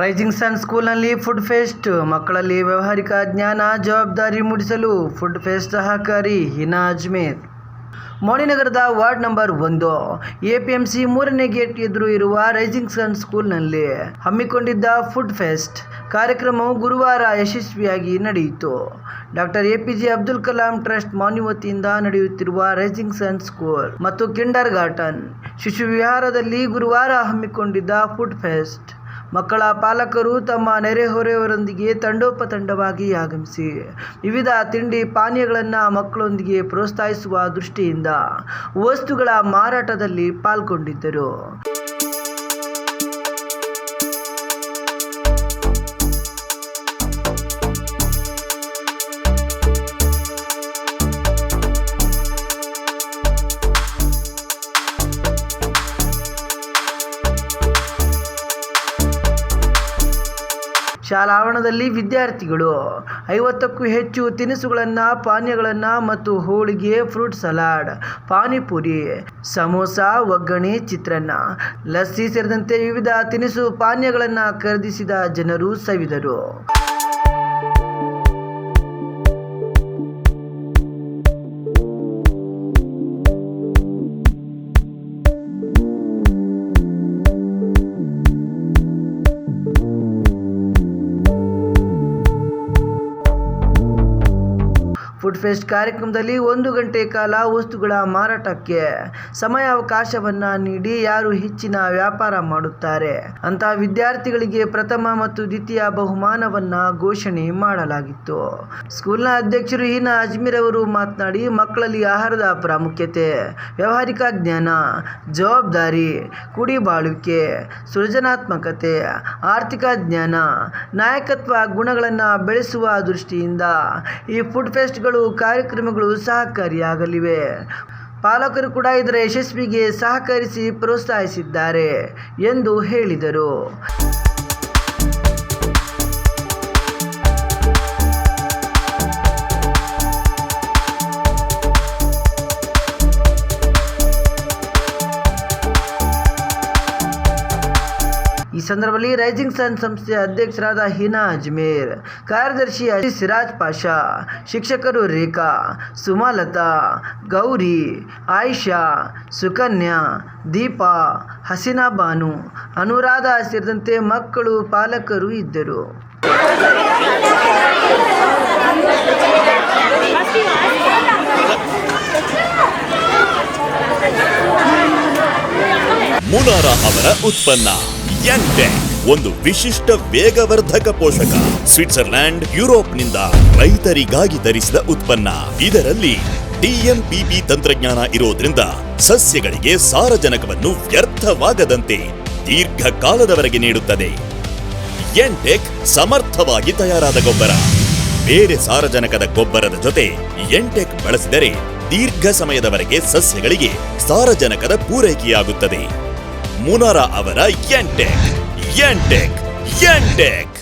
Rising sun ಸ್ಕೂಲ್ನಲ್ಲಿ food fest ಮಕ್ಕಳಲ್ಲಿ ವ್ಯಾವಹಾರಿಕ ಜ್ಞಾನ ಜವಾಬ್ದಾರಿ ಮೂಡಿಸಲು ಫುಡ್ ಫೆಸ್ಟ್ ಸಹಕಾರಿ ಹಿನಾ ಅಜ್ಮೇರ್. ಮೋಡಿನಗರದ ವಾರ್ಡ್ ನಂಬರ್ ಒಂದು, ಎಪಿಎಂಸಿ ಮೂರನೇ ಗೇಟ್ ಎದುರು ಇರುವ ರೈಸಿಂಗ್ ಸನ್ ಸ್ಕೂಲ್ನಲ್ಲಿ ಹಮ್ಮಿಕೊಂಡಿದ್ದ ಫುಡ್ ಫೆಸ್ಟ್ ಕಾರ್ಯಕ್ರಮವು ಗುರುವಾರ ಯಶಸ್ವಿಯಾಗಿ ನಡೆಯಿತು. Doctor APJ Abdul Kalam trust ಮಾನ್ಯ ವತಿಯಿಂದ ನಡೆಯುತ್ತಿರುವ ರೈಸಿಂಗ್ ಸನ್ ಸ್ಕೂಲ್ ಮತ್ತು ಕಿಂಡರ್ ಗಾರ್ಟನ್ ಶಿಶು ವಿಹಾರದಲ್ಲಿ ಗುರುವಾರ ಹಮ್ಮಿಕೊಂಡಿದ್ದ ಫುಡ್ ಫೆಸ್ಟ್ ಮಕ್ಕಳ ಪಾಲಕರು ತಮ್ಮ ನೆರೆಹೊರೆಯವರೊಂದಿಗೆ ತಂಡೋಪತಂಡವಾಗಿ ಆಗಮಿಸಿ ವಿವಿಧ ತಿಂಡಿ ಪಾನೀಯಗಳನ್ನು ಮಕ್ಕಳೊಂದಿಗೆ ಪ್ರೋತ್ಸಾಹಿಸುವ ದೃಷ್ಟಿಯಿಂದ ವಸ್ತುಗಳ ಮಾರಾಟದಲ್ಲಿ ಪಾಲ್ಗೊಂಡಿದ್ದರು. ಶಾಲಾ ಆವರಣದಲ್ಲಿ ವಿದ್ಯಾರ್ಥಿಗಳು ಐವತ್ತಕ್ಕೂ ಹೆಚ್ಚು ತಿನಿಸುಗಳನ್ನು, ಪಾನೀಯಗಳನ್ನು ಮತ್ತು ಹೋಳಿಗೆ, ಫ್ರೂಟ್ ಸಲಾಡ್, ಪಾನಿಪುರಿ, ಸಮೋಸ, ಒಗ್ಗರಣೆ, ಚಿತ್ರಾನ್ನ, ಲಸ್ಸಿ ಸೇರಿದಂತೆ ವಿವಿಧ ತಿನಿಸು ಪಾನೀಯಗಳನ್ನು ಖರೀದಿಸಿದ ಜನರು ಸವಿದರು. ಫುಡ್ ಫೆಸ್ಟ್ ಕಾರ್ಯಕ್ರಮದಲ್ಲಿ ಒಂದು ಗಂಟೆ ಕಾಲ ವಸ್ತುಗಳ ಮಾರಾಟಕ್ಕೆ ಸಮಯಾವಕಾಶವನ್ನು ನೀಡಿ ಯಾರು ಹೆಚ್ಚಿನ ವ್ಯಾಪಾರ ಮಾಡುತ್ತಾರೆ. ಅಂತ ವಿದ್ಯಾರ್ಥಿಗಳಿಗೆ ಪ್ರಥಮ ಮತ್ತು ದ್ವಿತೀಯ ಬಹುಮಾನವನ್ನ ಘೋಷಣೆ ಮಾಡಲಾಗಿತ್ತು. ಸ್ಕೂಲ್ನ ಅಧ್ಯಕ್ಷರು ಹೀನಾ ಅಜ್ಮೀರ್ ಅವರು ಮಾತನಾಡಿ, ಮಕ್ಕಳಲ್ಲಿ ಆಹಾರದ ಪ್ರಾಮುಖ್ಯತೆ, ವ್ಯಾವಹಾರಿಕ ಜ್ಞಾನ, ಜವಾಬ್ದಾರಿ, ಕುಡಿಬಾಳುವಿಕೆ, ಸೃಜನಾತ್ಮಕತೆ, ಆರ್ಥಿಕ ಜ್ಞಾನ, ನಾಯಕತ್ವ ಗುಣಗಳನ್ನು ಬೆಳೆಸುವ ದೃಷ್ಟಿಯಿಂದ ಈ ಫುಡ್ ಫೆಸ್ಟ್ಗಳು ಕಾರ್ಯಕ್ರಮಗಳು ಸಹಕಾರಿಯಾಗಲಿವೆ. ಪಾಲಕರು ಕೂಡ ಇದರ ಯಶಸ್ವಿಗೆ ಸಹಕರಿಸಿ ಪ್ರೋತ್ಸಾಹಿಸಿದ್ದಾರೆ ಎಂದು ಹೇಳಿದರು. ಈ ಸಂದರ್ಭದಲ್ಲಿ ರೈಸಿಂಗ್ ಸನ್ ಸಂಸ್ಥೆಯ ಅಧ್ಯಕ್ಷರಾದ ಹಿನಾ ಅಜ್ಮೇರ್, ಕಾರ್ಯದರ್ಶಿ ಅಜಿ ಸಿರಾಜ್ ಪಾಷಾ ಶಿಕ್ಷಕರು ರೇಖಾ, ಸುಮಲತಾ, ಗೌರಿ, ಆಯಿಷಾ, ಸುಕನ್ಯಾ, ದೀಪಾ, ಹಸೀನಾ ಬಾನು, ಅನುರಾಧ ಸೇರಿದಂತೆ ಮಕ್ಕಳು, ಪಾಲಕರು ಇದ್ದರು. ಮುನಾರ ಅವರ ಉತ್ಪನ್ನ. ಎಂಟೆಕ್ ಒಂದು ವಿಶಿಷ್ಟ ವೇಗವರ್ಧಕ ಪೋಷಕ. ಸ್ವಿಟ್ಜರ್ಲ್ಯಾಂಡ್, ಯುರೋಪ್ನಿಂದ ರೈತರಿಗಾಗಿ ತರಿಸಿದ ಉತ್ಪನ್ನ. ಇದರಲ್ಲಿ ಡಿಎಂಪಿಪಿ ತಂತ್ರಜ್ಞಾನ ಇರೋದ್ರಿಂದ ಸಸ್ಯಗಳಿಗೆ ಸಾರಜನಕವನ್ನು ವ್ಯರ್ಥವಾಗದಂತೆ ದೀರ್ಘಕಾಲದವರೆಗೆ ನೀಡುತ್ತದೆ. ಎಂಟೆಕ್ ಸಮರ್ಥವಾಗಿ ತಯಾರಾದ ಗೊಬ್ಬರ. ಬೇರೆ ಸಾರಜನಕದ ಗೊಬ್ಬರದ ಜೊತೆ ಎಂಟೆಕ್ ಬಳಸಿದರೆ ದೀರ್ಘ ಸಮಯದವರೆಗೆ ಸಸ್ಯಗಳಿಗೆ ಸಾರಜನಕದ ಪೂರೈಕೆಯಾಗುತ್ತದೆ. ಮುನಾರ ಅವರ ಎಂಟೆಕ್ ಎಂಟೆಕ್ ಎಂಟೆಕ್